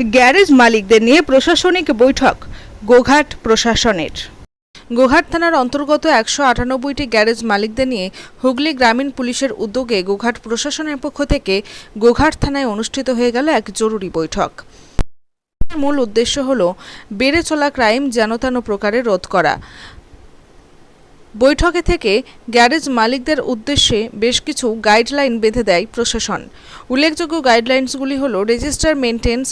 Garage মালিকদের নিয়ে প্রশাসনিক বৈঠক, গোঘাট প্রশাসনের। গোঘাট থানার অন্তর্গত একশো আটানব্বইটি গ্যারেজ মালিকদের নিয়ে হুগলি গ্রামীণ পুলিশের উদ্যোগে গোঘাট প্রশাসনের পক্ষ থেকে গোঘাট থানায় অনুষ্ঠিত হয়ে গেল এক জরুরি বৈঠক। মূল উদ্দেশ্য হল বেড়ে চলা ক্রাইম যেন তেন প্রকারে রোধ করা। বৈঠকে থেকে গ্যারেজ মালিকদের উদ্দেশ্যে বেশ কিছু গাইডলাইন বেঁধে দেয় প্রশাসন। উল্লেখযোগ্য গাইডলাইন্সগুলি হল রেজিস্টার মেনটেন্স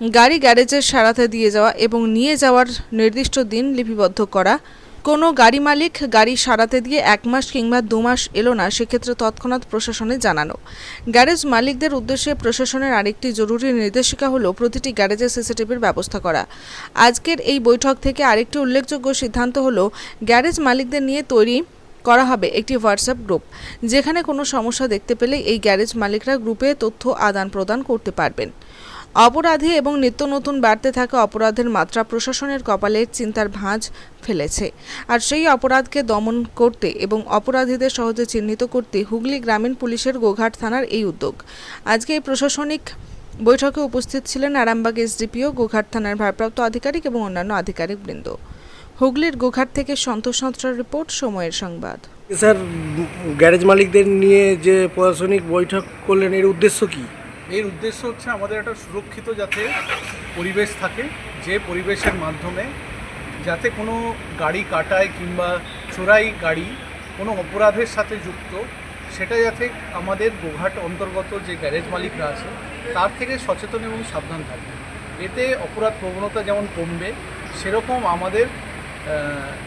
গাড়ি গ্যারেজের সারাতে দিয়ে যাওয়া এবং নিয়ে যাওয়ার নির্দিষ্ট দিন লিপিবদ্ধ করা। কোনো গাড়ি মালিক গাড়ি সারাতে দিয়ে এক মাস কিংবা দু মাস এলো না, সেক্ষেত্রে তৎক্ষণাৎ প্রশাসনে জানানো। গ্যারেজ মালিকদের উদ্দেশ্যে প্রশাসনের আরেকটি জরুরি নির্দেশিকা হলো প্রতিটি গ্যারেজে সিসিটিভির ব্যবস্থা করা। আজকের এই বৈঠক থেকে আরেকটি উল্লেখযোগ্য সিদ্ধান্ত হলো, গ্যারেজ মালিকদের নিয়ে তৈরি করা হবে একটি হোয়াটসঅ্যাপ গ্রুপ, যেখানে কোনো সমস্যা দেখতে পেলে এই গ্যারেজ মালিকরা গ্রুপে তথ্য আদান প্রদান করতে পারবেন। অপরাধী এবং নিত্য নতুন বাড়তে থাকা অপরাধের মাত্রা প্রশাসনের কপালে চিন্তার ভাঁজ ফেলেছে। আর সেই অপরাধকে দমন করতে এবং অপরাধীদের সহজে চিহ্নিত করতে হুগলি গ্রামীণ পুলিশের গোঘাট থানার এই উদ্যোগ। আজকে এই প্রশাসনিক বৈঠকে উপস্থিত ছিলেন আরামবাগ এসডিপিও, গোঘাট থানার ভারপ্রাপ্ত আধিকারিক এবং অন্যান্য আধিকারিকবৃন্দ হুগলির গোঘাট থেকে সন্তোষ সাঁতরার রিপোর্ট, সময়ের সংবাদ। স্যার, গ্যারেজ মালিকদের নিয়ে যে প্রশাসনিক বৈঠক করলেন, এর উদ্দেশ্য কি? এর উদ্দেশ্য হচ্ছে আমাদের একটা সুরক্ষিত যাতে পরিবেশ থাকে, যে পরিবেশের মাধ্যমে যাতে কোনো গাড়ি কাটায় কিংবা চোরাই গাড়ি কোনো অপরাধের সাথে যুক্ত, সেটা যাতে আমাদের গোঘাট অন্তর্গত যে গ্যারেজ মালিকরা আছে, তার থেকে সচেতন এবং সাবধান থাকবে। এতে অপরাধ প্রবণতা যেমন কমবে, সেরকম আমাদের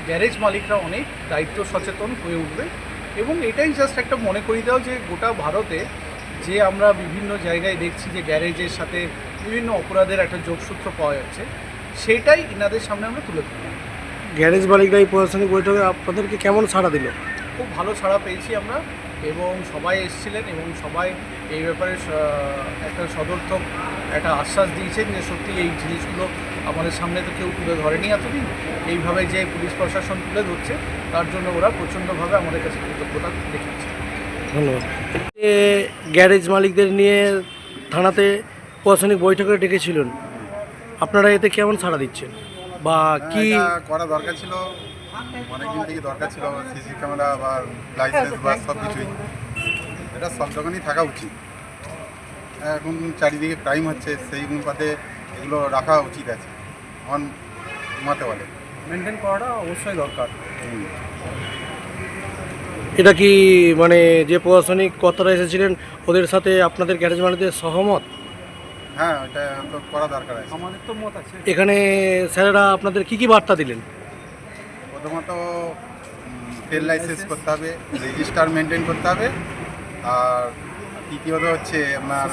গ্যারেজ মালিকরা অনেক দায়িত্ব সচেতন হয়ে উঠবে। এবং এটাই জাস্ট একটা মনে করি দাও যে গোটা ভারতে যে আমরা বিভিন্ন জায়গায় দেখছি যে গ্যারেজের সাথে বিভিন্ন অপরাধের একটা যোগসূত্র পাওয়া যাচ্ছে সেটাই ইনাদের সামনে আমরা তুলে ধরলাম। গ্যারেজ মালিকরা এই প্রশাসনিক বৈঠকে আপনাদেরকে কেমন সাড়া দিল? খুব ভালো সাড়া পেয়েছি আমরা এবং সবাই এসেছিলেন এবং সবাই এই ব্যাপারে একটা সদর্থক একটা আশ্বাস দিয়েছেন যে সত্যি এই জিনিসগুলো আমাদের সামনে তো কেউ তুলে ধরেনি এতদিন। এইভাবে যে পুলিশ প্রশাসন তুলে ধরছে তার জন্য ওরা প্রচণ্ডভাবে আমাদের কাছে কৃতজ্ঞতা দেখিয়েছে। ধন্যবাদ। গ্যারেজ মালিকদের নিয়ে থানাতে প্রশাসনিক বৈঠকে ডেকেছিলেন। আপনারা এতে কেমন সাড়া দিচ্ছেন? বা কি করা দরকার ছিল। অনেকদিন থেকে দরকার ছিল সিসি ক্যামেরা বা লাইসেন্স বা সব কিছুই। এটা সব দোকানেই থাকা উচিত। এখন চারিদিকে ক্রাইম হচ্ছে সেই অনুপাতে এগুলো রাখা উচিত আছে। এখন ঘুমাতে বলে। মেনটেন করাটা অবশ্যই দরকার। এটা কি মানে যে প্রশাসনিক কর্তারা এসেছিলেন ওদের সাথে আপনাদের গ্যারেজ মালিকদের সহমত? হ্যাঁ এটা তো করা দরকার আছে। আমাদের তো মত আছে। এখানে স্যারেরা আপনাদের কি কি বার্তা দিলেন? প্রথমত ফেল লাইসেন্স করতে হবে রেজিস্টার মেনটেন করতে হবে আর তৃতীয়ত হচ্ছে আপনার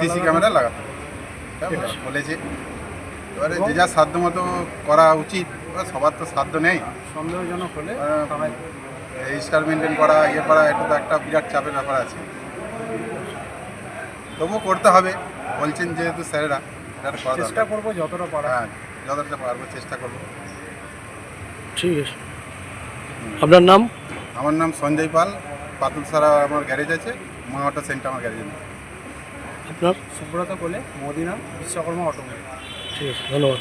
সিসি ক্যামেরা লাগাতে হবে। বলেছে। এবারে যে যা সাধ্য মতো করা উচিত সবার তো সাধ্য নেই। সন্দেহজনক হলে রেজিস্টার মেনটেন করা ইয়ে করা এটা তো একটা বিরাট চাপের ব্যাপার আছে। তবুও করতে হবে বলছেন যেহেতু স্যারেরা চেষ্টা করব যতটা পারা। হ্যাঁ যতটা পারব চেষ্টা করব। ঠিক আছে। আপনার নাম? আমার নাম সঞ্জয় পাল পাতুলসারা আমার গ্যারেজ আছে মা অটো সেন্টার আমার গ্যারেজ আপনার? সুব্রত কোলে মদিনা বিশ্বকর্মা অটোমোবাইল। ঠিক আছে ধন্যবাদ।